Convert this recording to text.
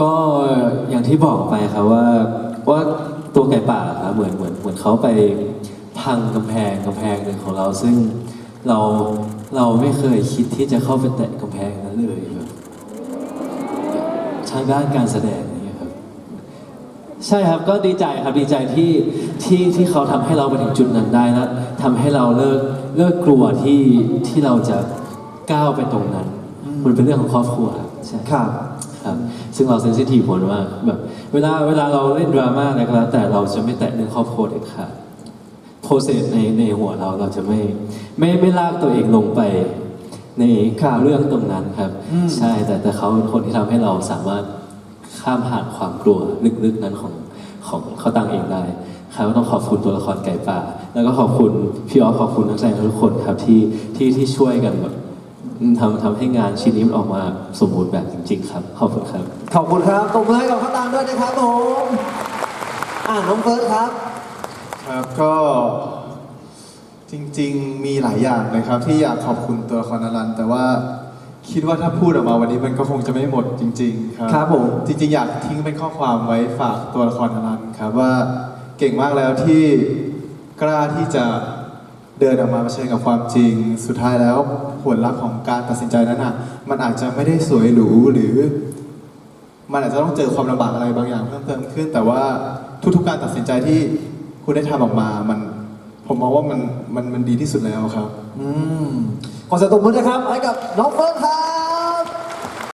ก็อย่างที่บอกไปครับว่าว่าตัวไก่ป่าครับเหมือนเหมือนเหมือนเขาไปพังกำแพงกำแพงหนึ่งของเรา ซึ่งเราเราไม่เคยคิดที่จะเข้าไปแตะกำแพงนั้นเลยแบบทางด้านการแสดงอย่ครับ ใช่ครับก็ดีใจครับดีใจที่ที่ที่เขาทำให้เราไปถึงจุดนั้นได้แล้วทำให้เราเลิกเลิกกลัวที่ที่เราจะก้าวไปตรงนั้น มันเป็นเรื่องของครอบครัวครับ ใช่ครับครับ ซึ่งเราเซนซิทีฟผลมากแบบเวลาเวลาเราเล่นดราม่าอะไรก็แล้วแต่เราจะไม่แตะเรื่องครอบครัวเด็ดขาดโปรเซสในในหัวเราเราจะไม่ไม่ไม่ลากตัวเองลงไปในเรื่องตรงนั้นครับอืมใช่แต่แต่เขาเป็นคนที่ทำให้เราสามารถข้ามผ่านความกลัวลึกๆนั้นของของเขาตังเองได้ครับก็ต้องขอบคุณตัวละครไก่ป่า แล้วก็ขอบคุณพี่ออฟขอบคุณนักแสดงทุกคนครับที่ที่ที่ช่วยกันแบบ ทำทำให้งานชิ้นนี้มันออกมาสมบูรณ์แบบจริง ๆ ครับ ขอบคุณครับ ขอบคุณครับตบมือให้กับข้าวตังด้วยนะครับผมอ่าน้องเฟิร์สครับ ครับก็จริง ๆ มีหลายอย่างนะครับ ที่อยากขอบคุณตัวละครอลัน แต่ว่าคิดว่าถ้าพูดออกมาวันนี้มันก็คงจะไม่หมดจริง ๆ ครับครับผมจริง ๆ อยากทิ้งเป็นข้อความไว้ฝากตัวละครอลันครับว่าเก่งมากแล้วที่กล้าที่จะ เดินออกมาเผชิญกับความจริง สุดท้ายแล้วผลลัพธ์ของการตัดสินใจนั้นอะ มันอาจจะไม่ได้สวยหรูหรือ มันอาจจะต้องเจอความลำบากอะไรบางอย่างเพิ่มเติมขึ้น แต่ว่าทุกๆการตัดสินใจที่คุณได้ทำออกมา มัน ผมมองว่ามันมันมันดีที่สุดแล้วครับ อืมขอเสียงตบมือนะครับให้กับน้องเฟิร์นครับ